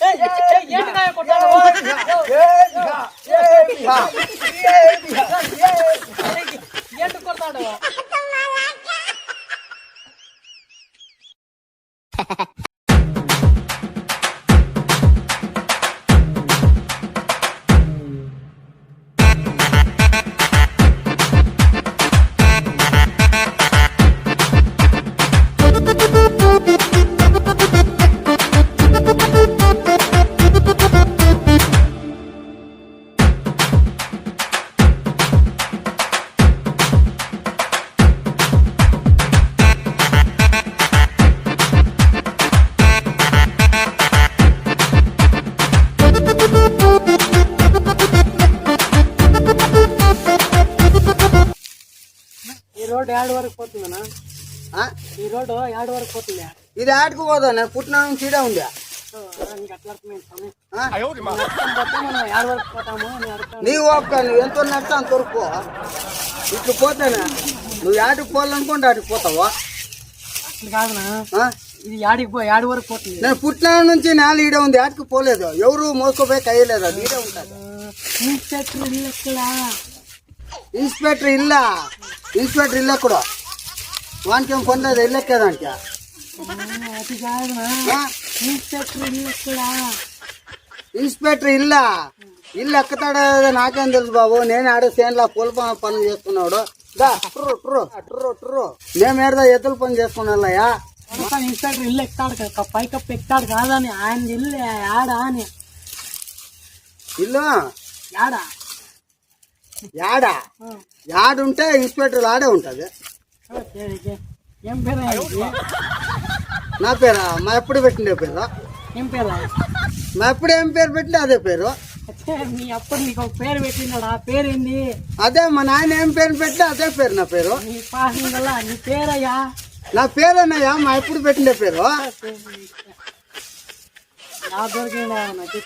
એ એ એ એ એ એ એ road ఏడు వరకు పోతుందనా ఆ? ఈ రోడ్డు ఏడు వరకు పోతుంది ఇది ఆటకు పోదా? నేను పుట్టిన నుంచి ఈడే ఉందా? నీకు అట్లా అర్థమైంది స్వామి. ఆ? నడుచుకొని పోతే మనం ఏడు వరకు పోతాము అని అడుగుతాను నీ ఓపిక నువ్వు ఎంతో నడితే అంత వరకు. ఇట్లు పోతేనే నువ్వు ఆటకు పోవాలనుకుంటే ఆటకు పోతావా? అట్లా కాదునా? ఇది యాడికి పో ఏడు వరకు పోతుంది. నేను పుట్టిన నుంచి నేల ఈడే ఉంది ఆటకు పోలేదు. ఎవరు మోసుకోపోయి కయ్యలేదు అది ఈడే ఉంటుంది. ఇన్స్పెక్టర్ ఇల్లు ఇన్స్పెక్టర్ ఇల్లా? ఇన్స్పెక్టర్ ఇల్లు ఎక్కడో వానికి ఏం పని లేదు ఇల్లు ఎక్కేదానికి అది కాదునా? ఆ? ఇన్స్పెక్టర్ ఇల్లు ఇల్లా? ఎక్కుతాడో నాకేం తెలుసు బాబు. నేను ఆడ సేన్లా పూల పనులు చేసుకున్నాడు. మేము ఏడదా ఎద్దుల పని చేసుకున్నాళ్ళయ్యా మొత్తం ఇన్స్పెక్టర్ ఇల్లు ఎక్కుతాడు పైకప్పు ఎక్కుతాడు కాదని ఆయన ఇల్లు యాడా అని. ఇల్లు? యాడా? యాడా? యాడుంటే ఇన్స్పెక్టర్ ఆడే ఉంటది. ఏం పేరు? నా పేరా? మా ఎప్పుడు పెట్టిండే పేరు? ఏం పేరు? మా ఎప్పుడు ఏం పేరు పెట్టిండే అదే పేరు? మీ అప్పుడు నీకు ఒక పేరు పెట్టినాడు ఆ పేరు ఏంది? అదే మా నాయన ఏం పేరు పెట్టినా అదే పేరు నా పేరు. నీ వల్ల నీ పేరయ్యా. నా పేరేనయ్యా మా ఎప్పుడు పెట్టిండే పేరు? నా దొరికిందా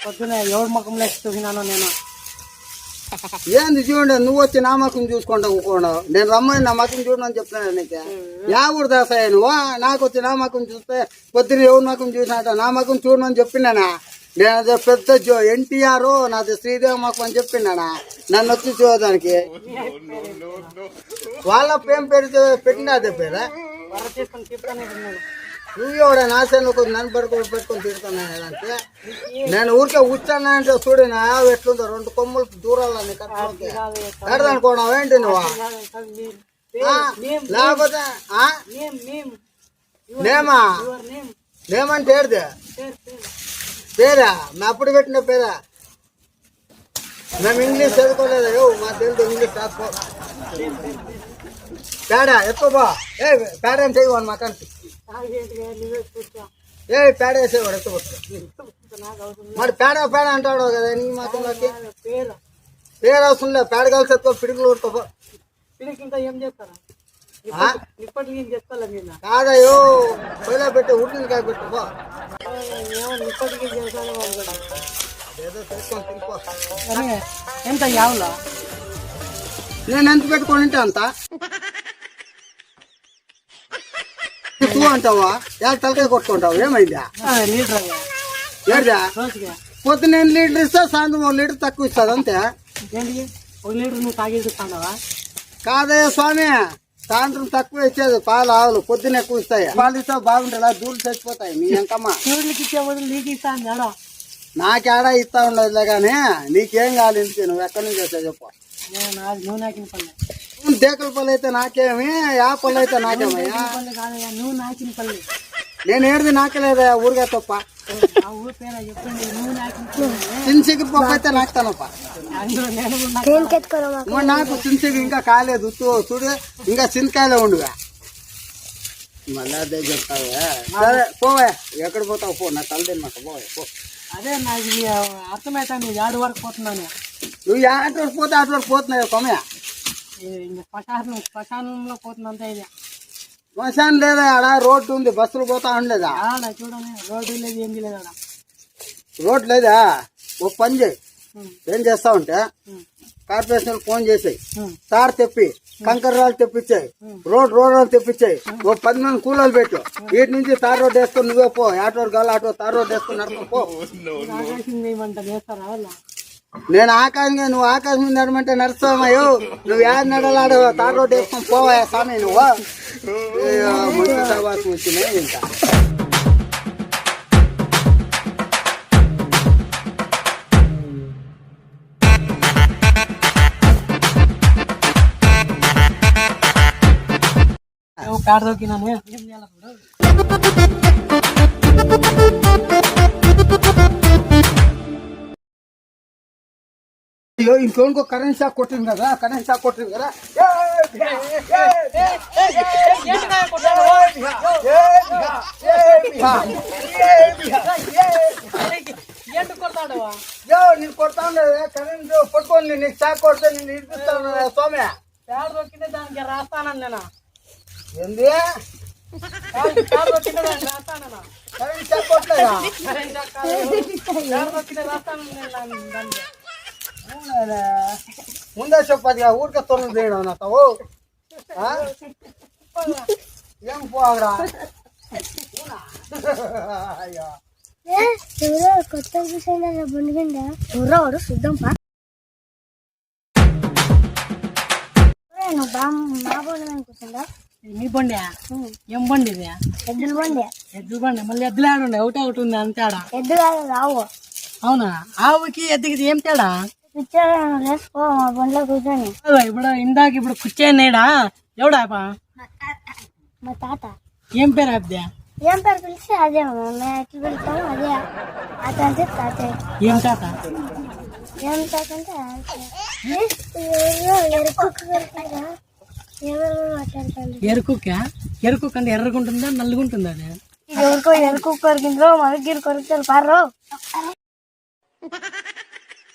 పొద్దున ఎవరి ముఖంలో చూసినాను నేను. ఏంది చూడండి నువ్వు వచ్చి నా మకం చూసుకుంటా నేను రమ్మని నా మకం చూడమని చెప్తున్నాను నీకు. యా ఊరు దాసాయ నువ్వు? నాకు వచ్చి నా మకం చూస్తే పొద్దున ఎవరి మకం చూసినట్ట నా మకం చూడమని చెప్పినానా నేను అదే పెద్ద జో ఎన్టీఆర్ నాది శ్రీదేవి మకం అని చెప్పిండనా? నన్ను వచ్చి చూడడానికి. వాళ్ళ పేరు పెట్టినా అదే పేరా? నువ్వు ఎవడ నాశనం ఒక నన్ను పడుకొని పెట్టుకొని తిరుగుతున్నాను అంటే? నేను ఊరికే కూర్చున్నా అంటే చూడు నా ఎట్లుందో రెండు కొమ్ములు దూరాలని కట్టుకుంటే ఎడదనుకోవడం ఏంటి నువ్వు? లేకపోతే ఆ? Name name? నేమా your name. నేమంటే ఏడిది పేరు మా అప్పుడు పెట్టిన పేరా? మేము ఇంగ్లీష్ చదువుకోలేదు మా తెలుగు ఇంగ్లీష్ రాసుకో. పేడ? ఎక్కువ ఏ పేడ చేయవు మా ఏ పేడ వేసేవాడు అవసరం మరి పేడ పేడ అంటాడు కదా నీ లేదు. పేరు పేరు అవసరం లేదు పేడ కలిసి ఎక్కువ పిడుగులు ఊరుకోపో పిడికి ఇంకా ఏం చేస్తారా? ఇప్పటికి ఏం చేసుకోవాలి నేను కాదయ్యో పొయ్యిలో పెట్టి ఉడికినకాయ పెట్టుకో ఏమో ఇప్పటికీ చేస్తాను వాళ్ళు కూడా. ఏదో తీసుకొని తినుకో అరే, ఎంత యావులా? నేను ఎంత పెట్టుకొని ఉంటే అంత? తూ అంటావా? యా తలకాయ కొట్టుకుంటావు ఏమైందా? ఏడా రోజుకి. పొద్దున్న ఎన్ని లీటర్ ఇస్తా సాయంత్రం ఒక లీటర్ తక్కువ ఇస్తుంది అంతే? ఒక లీటర్ నువ్వు కాదయ్య స్వామి సాయంత్రం తక్కువ ఇచ్చేది పాలు ఆవులు పొద్దున్న ఎక్కువ ఇస్తాయి. పాలు ఇస్తా బాగుంటాయి దూలు చచ్చిపోతాయి మీ ఎంకమ్మ ఇచ్చే బదులు నీకు ఇస్తాను నాకేడా ఇస్తా ఉండదులే కానీ నీకేం కావాలి ఇంటికి? నువ్వు ఎక్కడి నుంచి వచ్చావు చెప్పు. నేను నువ్వు నువ్వు దేకల పళ్ళు అయితే నాకేమి యా పళ్ళు అయితే నాకేమయ్యా? నువ్వు నాకిన పల్లె నేను ఏడిది నాకలేదా ఊరిగా తప్ప. ఆ ఊరు పేరు చెప్పండి నువ్వు నాకిన పల్లె చిన్సికి పప్పు అయితే నాకుతానప్ప. కూడా నాకు- నాకు చిన్సికి ఇంకా కాలేదు చూడు ఇంకా చింతకాయలే ఉండుగా. మళ్ళీ అదే చెప్తావే. సరే పోవే. ఎక్కడ పోతావు? పో నా తల తిన్నట్టు పోవే పో. అదే నాకు అర్థమైతే నువ్వు ఏడు వరకు పోతున్నాను. నువ్వు అటు వరకు పోతే అటు వరకు పోతున్నావు ఇంకా శ్మశానం శ్మశానంలో పోతుందంతా ఇది శ్మశానం లేదా ఆడ? రోడ్డు ఉంది బస్సులు పోతా ఉండలేదా? ఆడ చూడని రోడ్డు లేదు ఏంది లేదు ఆడ. రోడ్ లేదా? ఒక పని చేయి. ఏం చేస్తావంటే ఉం. కార్పొరేషన్ ఫోన్ చేసాయి. తార్ తెప్పి కంకర రాళ్ళు తెప్పించాయి. Road road తెప్పించాయి. ఓ పది మంది కూలీలు పెట్టు. వీటి నుంచి తార్ రోడ్ వేసుకొని నువ్వే పో. ఆటో గాలి ఆటో తార్ రోడ్ వేసుకొని నడుచుకో పో ఆకాశం చేయమంటారు చేస్తారా వాళ్ళ నేను ఆకాశంగా నువ్వు ఆకాశం మీద నడమంటే నడుస్తామయ్యో నువ్వు యాడ్ నడలాడు తార్ రోడ్ వేసుకొని పోవా స్వామి నువ్వు ఏ, మంచి సహవాసం వచ్చినాయి ఇంకా కార్ దొక్కినాను ఏం చేయాలి అయ్యో ఇంకోనుకో కరెంట్ షాక్ కొట్టింది కదా కరెంట్ షాక్ కొట్టింది కదా. నేను కొడతా ఉండేది కరెంట్ పట్టుకొని నీకు షాక్ కొడితే నేను ఇడిపిస్తాను స్వామి. కార్ దొక్కితే దానికి రాస్తానని నేను? ఏంది? కరెంట్ షాక్ కొట్టలేదా? కార్ దొక్కితే రాస్తానని నేను? దానికి. అవునారా? ముందే చెప్పదిగా ఊరికే తొలలు చేయడం నాతో ఏం పోగరా అయ్యో. కొత్త బండిగండ ఎవరో చూద్దాం పా. మా బండి అనుకుంటుందా నీ బండి? ఏం బండి ఇది? ఎద్దుల బండి. ఎద్దుల బండి మళ్ళీ ఎద్దులు ఆడుండే ఒకటి ఒకటి ఉంది అంతేడా? ఎద్దు కాదు రావు. అవునా? ఆవుకి ఎద్దుకి ఏం తేడా? మా బండిలో కూర్చొని ఇప్పుడు ఇందాక ఇప్పుడు కూర్చోనేడా? ఎవడా పా మా తాత. ఏం పేరు అబ్దా ఏం పేరు పిలిస్తే అదే మేము ఎట్లా పిలుస్తాము అదే అంటే తాత. ఏం తాత? ఏం తాత అంటే ఎరుకుక్క? ఎరుకుక్క అంటే ఎర్రగుంటుందా నల్లగుంటుందా అది? ఎవరికో ఎరుకు కొరికిందో మనకి కొరుకుతారు పారు ఏ, ఉన్నాను రో, ఉన్నాను రో, ఉన్నాను రో. నువ్వు ఎరుకు కొరికింది మా కొడుకు ఉన్నాయి, ఉన్నాయి, ఉన్నాయి.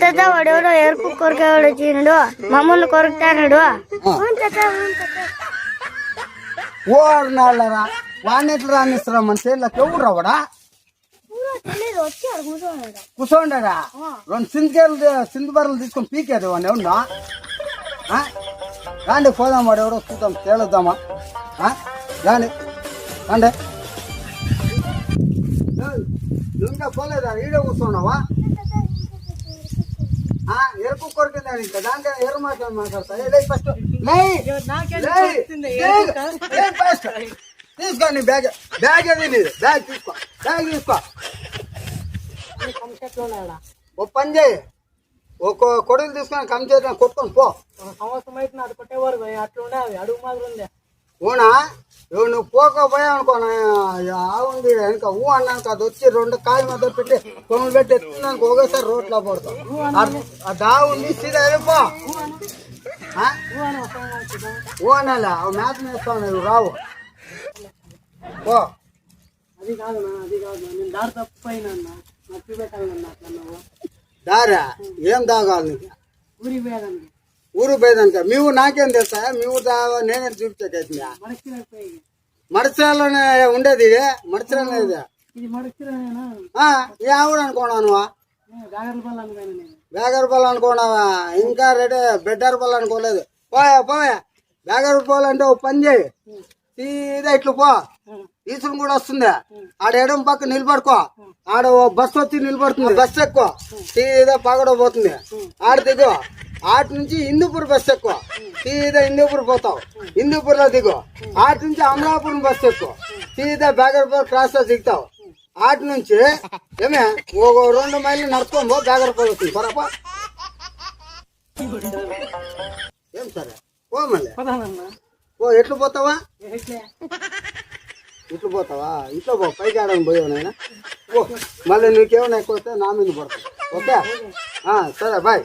తాత వాడెవడో ఎరుకు కొరికేవాడు మమ్మల్ని కొరుకుతాడు అవును తాత, అవును తాత. ఓర్ నాళ్ళరా వాడిని ఎట్లా రానిస్తారా మన చేనులకు? ఎవరు రావడా? కూర్చోండరా? రెండు సింధికేలు సింధు బర్రెలు తీసుకొని పీకేది వాడిని ఎవరు రాండి పోదాం వాడు ఎవరో చూద్దాం తేలుద్దామా ఆ? రాండి రండి ఏయ్, నువ్వు ఇంకా పోలేదా ఈడే కూర్చున్నావా ఆ, ఎరుపు కొరికిందని ఇంకా దానికైనా ఎరు మాట్లాడి మాట్లాడతా ఏ, లే ఫస్ట్ లే నాకేం లే, తెలుస్తుంది, లే, ఎరుకుక్క? లే ఫస్ట్ తీసుకో నీ బ్యాగ్ బ్యాగ్ అది నీది బ్యాగ్ తీసుకో బ్యాగ్ తీసుకో ఈ కంచెట్లో ఉన్నాడా? ఓ పని చేయి ఒక కొడుకు తీసుకొని కమ్ చేద్దాం కొట్టుకొని పో. సంవత్సరం అయితే నాది కొట్టేవారు అట్లా ఉండే అవి అడుగు మాదిరి ఉంది ఊనా ఇవి నువ్వు పోకపోయావు అనుకో ఆవుంది వెనక ఊ అన్నాక అది వచ్చి రెండు కాయలు మధ్య పెట్టి కొమ్ములు పెట్టి ఎత్తున్నాను ఒకేసారి రోడ్లో పడతావు. ఆ- ఆ దావుంది సీదా వెళ్ళిపో ఆ? ఊ అనాలా మ్యాచ్ వేస్తావు నువ్వు రావు. పో. అది కాదు నా అది కాదు. నేను దారి తప్పిపోయినా నచ్చి పెట్టాలన్నా అట్లా నువ్వు దారా ఏం దాగాలి నీకు ఊరు పోయేదానిక మీ ఊరు నాకేం తెలుసా మీ ఊరు దావా నేనే చూపించకైతుందా మడిచిరాలోనే ఉండేది ఇది మడిచిరాలో ఇది ఏ ఊరు అనుకున్నావు నువ్వు జాగ్రత్త పళ్ళు అనుకోను నేను బేగరపల్లి అనుకున్నావా ఇంకా రెడీ బెడ్డరపల్లి అనుకోలేదు పోయా పోయా బేగరపల్లి అంటే ఓ పని చేయి సీదా ఇట్లు పో ఈసులు కూడా వస్తుంది ఆడ ఎడం పక్క నిలబడుకో ఆడ ఓ బస్సు వచ్చి నిలబడుతుంది. బస్సు ఎక్కువ. సీదా పగడ పోతుంది. ఆడ దిగు. ఆటి నుంచి హిందూపూర్ బస్సు ఎక్కువ. సీదా హిందూపూర్ పోతావు. హిందూపూర్లో దిగు. ఆటి నుంచి అమలాపురం బస్సు ఎక్కువ. సీదా బేగరపల్లి క్రాస్లో దిగుతావు. ఆటి నుంచి ఏమే ఒక రెండు మైళ్ళు నడుచుకోం పో బేగరపల్లి వస్తుంది. పరపా ఏం సరే? మళ్ళీ. పదానన్నా ఓ ఎట్లు పోతావా? ఇట్లా పోతావా? ఇట్లా పో పైకి ఆడని పోయావు నాయన? ఓ మళ్ళీ నీకేమైనా ఎక్కువ వస్తే నా మీద పడతావు. ఓకే? సరే బాయ్.